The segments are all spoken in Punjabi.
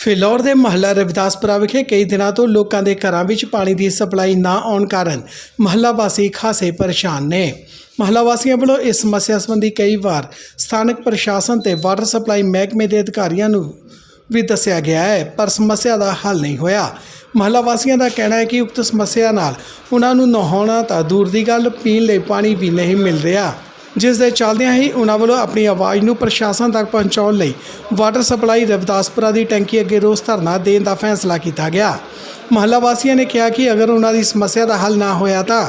ਫਿਲੌਰ ਦੇ ਮਹੱਲਾ ਰਵਿਦਾਸਪੁਰਾ ਵਿਖੇ ਕਈ ਦਿਨਾਂ ਤੋਂ ਲੋਕਾਂ ਦੇ ਘਰਾਂ ਵਿੱਚ ਪਾਣੀ ਦੀ ਸਪਲਾਈ ਨਾ ਆਉਣ ਕਾਰਨ ਮਹੱਲਾ ਵਾਸੀ ਖਾਸੇ ਪਰੇਸ਼ਾਨ ਨੇ। ਮਹੱਲਾ ਵਾਸੀਆਂ ਵੱਲੋਂ ਇਸ ਸਮੱਸਿਆ ਸੰਬੰਧੀ ਕਈ ਵਾਰ ਸਥਾਨਕ ਪ੍ਰਸ਼ਾਸਨ ਤੇ ਵਾਟਰ ਸਪਲਾਈ ਮਹਿਕਮੇ ਦੇ ਅਧਿਕਾਰੀਆਂ ਨੂੰ ਵੀ ਦੱਸਿਆ ਗਿਆ ਹੈ, ਪਰ ਸਮੱਸਿਆ ਦਾ ਹੱਲ ਨਹੀਂ ਹੋਇਆ। ਮਹੱਲਾ ਵਾਸੀਆਂ ਦਾ ਕਹਿਣਾ ਹੈ ਕਿ ਉਕਤ ਸਮੱਸਿਆ ਨਾਲ ਉਹਨਾਂ ਨੂੰ ਨਹਾਉਣਾ ਤਾਂ ਦੂਰ ਦੀ ਗੱਲ, ਪੀਣ ਲਈ ਪਾਣੀ ਵੀ ਨਹੀਂ ਮਿਲ ਰਿਹਾ। ਜਿਸ ਦੇ ਚੱਲਦਿਆਂ ਹੀ ਉਹਨਾਂ ਵੱਲੋਂ ਆਪਣੀ ਆਵਾਜ਼ ਨੂੰ ਪ੍ਰਸ਼ਾਸਨ ਤੱਕ ਪਹੁੰਚਾਉਣ ਲਈ ਵਾਟਰ ਸਪਲਾਈ ਰਵਿਦਾਸਪੁਰਾ ਦੀ ਟੈਂਕੀ ਅੱਗੇ ਰੋਸ ਧਰਨਾ ਦੇਣ ਦਾ ਫੈਸਲਾ ਕੀਤਾ ਗਿਆ। ਮਹੱਲਾ ਵਾਸੀਆਂ ਨੇ ਕਿਹਾ ਕਿ ਅਗਰ ਉਹਨਾਂ ਦੀ ਸਮੱਸਿਆ ਦਾ ਹੱਲ ਨਾ ਹੋਇਆ ਤਾਂ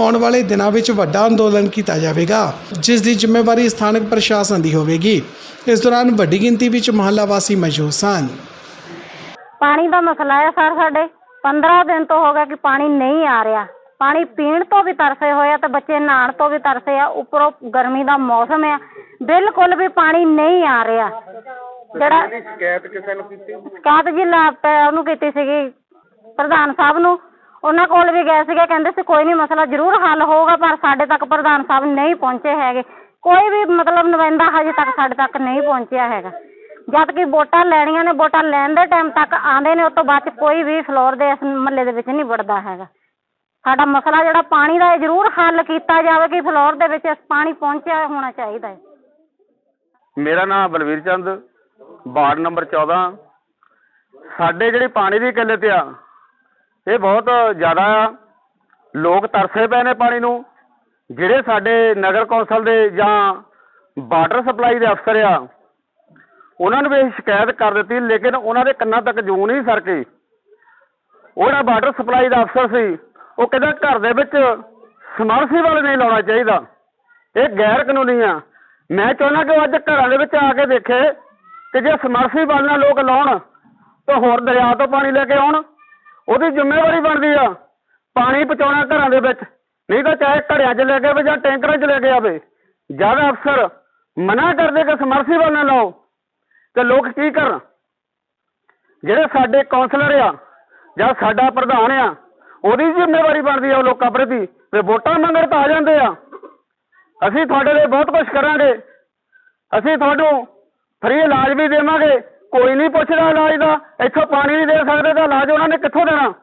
ਆਉਣ ਵਾਲੇ ਦਿਨਾਂ ਵਿੱਚ ਵੱਡਾ ਅੰਦੋਲਨ ਕੀਤਾ ਜਾਵੇਗਾ, ਜਿਸ ਦੀ ਜ਼ਿੰਮੇਵਾਰੀ ਸਥਾਨਕ ਪ੍ਰਸ਼ਾਸਨ ਦੀ ਹੋਵੇਗੀ। ਇਸ ਦੌਰਾਨ ਵੱਡੀ ਗਿਣਤੀ ਵਿੱਚ ਮਹੱਲਾ ਵਾਸੀ ਮੌਜੂਦ ਸਨ। ਪਾਣੀ ਦਾ ਮਸਲਾ ਹੈ ਸਰ ਸਾਡੇ। 15 ਦਿਨ ਤੋਂ ਹੋ ਗਿਆ ਕਿ ਪਾਣੀ ਨਹੀਂ ਆ ਰਿਹਾ। ਪਾਣੀ ਪੀਣ ਤੋਂ ਵੀ ਤਰਸੇ ਹੋਏ ਆ ਤੇ ਬੱਚੇ ਨਹਾਉਣ ਤੋਂ ਵੀ ਤਰਸੇ ਆ ਉੱਪਰੋਂ ਗਰਮੀ ਦਾ ਮੌਸਮ ਆ। ਬਿਲਕੁਲ ਵੀ ਪਾਣੀ ਨਹੀਂ ਆ ਰਿਹਾ। ਜਿਹੜਾ ਸ਼ਿਕਾਇਤ ਕਿਸੇ ਨੂੰ ਕੀਤੀ? ਸ਼ਿਕਾਇਤ ਜੀ ਲਾ ਪ- ਉਹਨੂੰ ਕੀਤੀ ਸੀਗੀ ਪ੍ਰਧਾਨ ਸਾਹਿਬ ਨੂੰ। ਉਹਨਾਂ ਕੋਲ ਵੀ ਗਏ ਸੀਗੇ ਕਹਿੰਦੇ ਸੀ ਕੋਈ ਨਹੀਂ ਮਸਲਾ ਜ਼ਰੂਰ ਹੱਲ ਹੋਊਗਾ ਪਰ ਸਾਡੇ ਤੱਕ ਪ੍ਰਧਾਨ ਸਾਹਿਬ ਨਹੀਂ ਪਹੁੰਚੇ ਹੈਗੇ। ਕੋਈ ਵੀ ਮਤਲਬ ਨੁਮਾਇੰਦਾ ਹਜੇ ਤੱਕ ਸਾਡੇ ਤੱਕ ਨਹੀਂ ਪਹੁੰਚਿਆ ਹੈਗਾ। ਜਦ ਕਿ ਵੋਟਾਂ ਲੈਣੀਆਂ ਨੇ ਵੋਟਾਂ ਲੈਣ ਦੇ ਟਾਈਮ ਤੱਕ ਆਂਦੇ ਨੇ ਉਸ ਤੋਂ ਬਾਅਦ 'ਚ ਕੋਈ ਵੀ ਫਲੋਰ ਦੇ ਇਸ ਮਹੱਲੇ ਦੇ ਵਿੱਚ ਨਹੀਂ ਵੜਦਾ ਹੈਗਾ। ਸਾਡਾ ਮਸਲਾ ਜਿਹੜਾ ਪਾਣੀ ਦਾ ਇਹ ਜ਼ਰੂਰ ਹੱਲ ਕੀਤਾ ਜਾਵੇ ਕਿ ਫਲੋਰ ਦੇ ਵਿੱਚ ਪਾਣੀ ਪਹੁੰਚਿਆ ਹੋਣਾ ਚਾਹੀਦਾ ਹੈ। ਮੇਰਾ ਨਾਮ ਬਲਵੀਰ ਚੰਦ, ਵਾਰਡ ਨੰਬਰ 14 ਸਾਡੇ ਜਿਹੜੀ ਪਾਣੀ ਦੀ ਕਿੱਲਤ ਆ, ਇਹ ਬਹੁਤ ਜ਼ਿਆਦਾ ਆ। ਲੋਕ ਤਰਸੇ ਪਏ ਨੇ ਪਾਣੀ ਨੂੰ। ਜਿਹੜੇ ਸਾਡੇ ਨਗਰ ਕੌਂਸਲ ਦੇ ਜਾਂ ਵਾਟਰ ਸਪਲਾਈ ਦੇ ਅਫਸਰ ਆ, ਉਹਨਾਂ ਨੂੰ ਵੀ ਸ਼ਿਕਾਇਤ ਕਰ ਦਿੱਤੀ, ਲੇਕਿਨ ਉਹਨਾਂ ਦੇ ਕੰਨਾਂ ਤੱਕ ਜੂ ਨਹੀਂ ਸਰਕੀ। ਉਹ ਵਾਟਰ ਸਪਲਾਈ ਦਾ ਅਫਸਰ ਸੀ ਉਹ ਕਹਿੰਦਾ ਘਰ ਦੇ ਵਿੱਚ ਸਮਰਸੀਬਲ ਨਹੀਂ ਲਾਉਣਾ ਚਾਹੀਦਾ। ਇਹ ਗੈਰ ਕਾਨੂੰਨੀ ਆ। ਮੈਂ ਚਾਹੁੰਦਾ ਕਿ ਉਹ ਅੱਜ ਘਰਾਂ ਦੇ ਵਿੱਚ ਆ ਕੇ ਦੇਖੇ ਕਿ ਜੇ ਸਮਰਸੀਬਲ ਨਾਲ ਲੋਕ ਲਾਉਣ, ਤਾਂ ਹੋਰ ਦਰਿਆ ਤੋਂ ਪਾਣੀ ਲੈ ਕੇ ਆਉਣ। ਉਹਦੀ ਜ਼ਿੰਮੇਵਾਰੀ ਬਣਦੀ ਆ ਪਾਣੀ ਪਹੁੰਚਾਉਣਾ ਘਰਾਂ ਦੇ ਵਿੱਚ। ਨਹੀਂ ਤਾਂ ਚਾਹੇ ਘੜਿਆਂ 'ਚ ਲੈ ਕੇ ਆਵੇ ਜਾਂ ਟੈਂਕਰਾਂ 'ਚ ਲੈ ਕੇ ਆਵੇ। ਜਦ ਅਫਸਰ ਮਨਾ ਕਰਦੇ ਕਿ ਸਮਰਸੀਬਲ ਨਾ ਲਾਓ। ਤੇ ਲੋਕ ਕੀ ਕਰਨ? ਜਿਹੜੇ ਸਾਡੇ ਕਾਉਂਸਲਰ ਆ ਜਾਂ ਸਾਡਾ ਪ੍ਰਧਾਨ ਆ ਉਹਦੀ ਜ਼ਿੰਮੇਵਾਰੀ ਬਣਦੀ ਆ ਉਹ ਲੋਕਾਂ ਪ੍ਰਤੀ ਤੇ ਵੋਟਾਂ ਮੰਗਣ ਤਾਂ ਆ ਜਾਂਦੇ ਆ। ਅਸੀਂ ਤੁਹਾਡੇ ਲਈ ਬਹੁਤ ਕੁਝ ਕਰਾਂਗੇ। ਅਸੀਂ ਤੁਹਾਨੂੰ ਫ੍ਰੀ ਇਲਾਜ ਵੀ ਦੇਵਾਂਗੇ। ਕੋਈ ਨਹੀਂ ਪੁੱਛਦਾ ਇਲਾਜ ਦਾ, ਇੱਥੋਂ ਪਾਣੀ ਨਹੀਂ ਦੇ ਸਕਦੇ ਤਾਂ ਇਲਾਜ ਉਹਨਾਂ ਨੇ ਕਿੱਥੋਂ ਦੇਣਾ?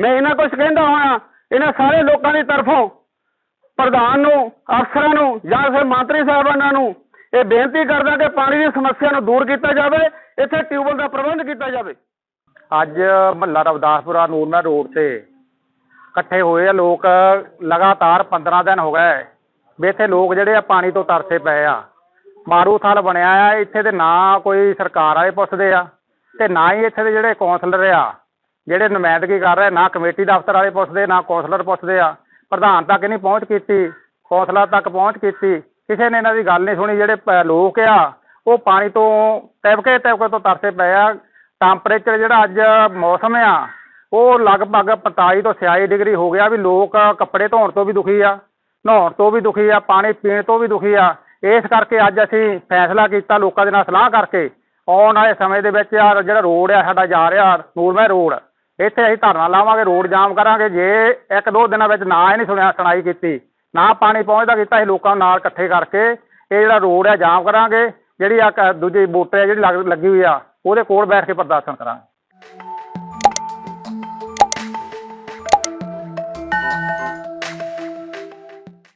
ਮੈਂ ਇਹਨਾਂ ਕੁਝ ਕਹਿੰਦਾ ਹੋਇਆ ਇਹਨਾਂ ਸਾਰੇ ਲੋਕਾਂ ਦੀ ਤਰਫੋਂ, ਪ੍ਰਧਾਨ ਨੂੰ, ਅਫਸਰਾਂ ਨੂੰ, ਜਾਂ ਫਿਰ ਮੰਤਰੀ ਸਾਹਿਬਾਨਾਂ ਨੂੰ, ਇਹ ਬੇਨਤੀ ਕਰਦਾ ਕਿ ਪਾਣੀ ਦੀ ਸਮੱਸਿਆ ਨੂੰ ਦੂਰ ਕੀਤਾ ਜਾਵੇ, ਇੱਥੇ ਟਿਊਬਵੈੱਲ ਦਾ ਪ੍ਰਬੰਧ ਕੀਤਾ ਜਾਵੇ। ਅੱਜ ਮਹੱਲਾ ਰਵਦਾਸਪੁਰਾ ਨੂਰਮਹਿਰ ਰੋਡ ਤੇ ਇਕੱਠੇ ਹੋਏ ਆ, ਲੋਕ ਲਗਾਤਾਰ 15 ਦਿਨ ਹੋ ਗਏ। ਵੀ ਇੱਥੇ ਲੋਕ ਜਿਹੜੇ ਆ, ਪਾਣੀ ਤੋਂ ਤਰਸੇ ਪਏ ਆ। ਮਾਰੂ ਥਲ ਬਣਿਆ ਆ, ਇੱਥੇ ਤੇ ਨਾ ਕੋਈ ਸਰਕਾਰ ਵਾਲੇ ਪੁੱਛਦੇ ਆ, ਤੇ ਨਾ ਹੀ ਇੱਥੇ ਦੇ ਜਿਹੜੇ ਕੌਂਸਲਰ ਆ, ਜਿਹੜੇ ਨੁਮਾਇੰਦਗੀ ਕਰ ਰਹੇ, ਨਾ ਕਮੇਟੀ ਦਫ਼ਤਰ ਵਾਲੇ ਪੁੱਛਦੇ, ਨਾ ਕੌਂਸਲਰ ਪੁੱਛਦੇ ਆ। ਪ੍ਰਧਾਨ ਤੱਕ ਨਹੀਂ ਪਹੁੰਚ ਕੀਤੀ, ਕੌਂਸਲਰ ਤੱਕ ਪਹੁੰਚ ਕੀਤੀ, ਕਿਸੇ ਨੇ ਇਹਨਾਂ ਦੀ ਗੱਲ ਨਹੀਂ ਸੁਣੀ, ਜਿਹੜੇ ਪ- ਲੋਕ ਆ, ਉਹ ਪਾਣੀ ਤੋਂ ਤਿਵਕੇ ਤਿਵਕੇ ਤੋਂ ਤਰਸੇ ਪਏ ਆ। ਟੈਂਪਰੇਚਰ ਜਿਹੜਾ ਅੱਜ ਮੌਸਮ ਆ ਉਹ ਲਗਭਗ 45 ਤੋਂ 46 ਡਿਗਰੀ ਹੋ ਗਿਆ ਵੀ ਲੋਕ ਕੱਪੜੇ ਧੋਣ ਤੋਂ ਵੀ ਦੁਖੀ ਆ, ਨਹਾਉਣ ਤੋਂ ਵੀ ਦੁਖੀ ਆ, ਪਾਣੀ ਪੀਣ ਤੋਂ ਵੀ ਦੁਖੀ ਆ। ਇਸ ਕਰਕੇ ਅੱਜ ਅਸੀਂ ਫੈਸਲਾ ਕੀਤਾ ਲੋਕਾਂ ਦੇ ਨਾਲ ਸਲਾਹ ਕਰਕੇ ਆਉਣ ਵਾਲੇ ਸਮੇਂ ਦੇ ਵਿੱਚ ਆ ਜਿਹੜਾ ਰੋਡ ਆ, ਸਾਡਾ ਜਾ ਰਿਹਾ ਨੂਰਮਹਿ ਰੋਡ, ਇੱਥੇ ਅਸੀਂ ਧਰਨਾ ਲਾਵਾਂਗੇ, ਰੋਡ ਜਾਮ ਕਰਾਂਗੇ। ਜੇ ਇੱਕ ਦੋ ਦਿਨਾਂ ਵਿੱਚ ਨਾ ਇਹ ਨਹੀਂ ਸੁਣਿਆ, ਸੁਣਾਈ ਕੀਤੀ, ਨਾ ਪਾਣੀ ਪਹੁੰਚਦਾ ਕੀਤਾ, ਅਸੀਂ ਲੋਕਾਂ ਨੂੰ ਨਾਲ ਇਕੱਠੇ ਕਰਕੇ ਇਹ ਜਿਹੜਾ ਰੋਡ ਆ, ਜਾਮ ਕਰਾਂਗੇ। ਜਿਹੜੀ ਆ ਕ- ਦੂਜੀ ਬੂਟੇ ਜਿਹੜੀ ਲੱਗ- ਲੱਗੀ ਹੋਈ ਆ, ਉਹਦੇ ਕੋਲ ਬੈਠ ਕੇ ਪ੍ਰਦਰਸ਼ਨ ਕਰਾਂਗੇ।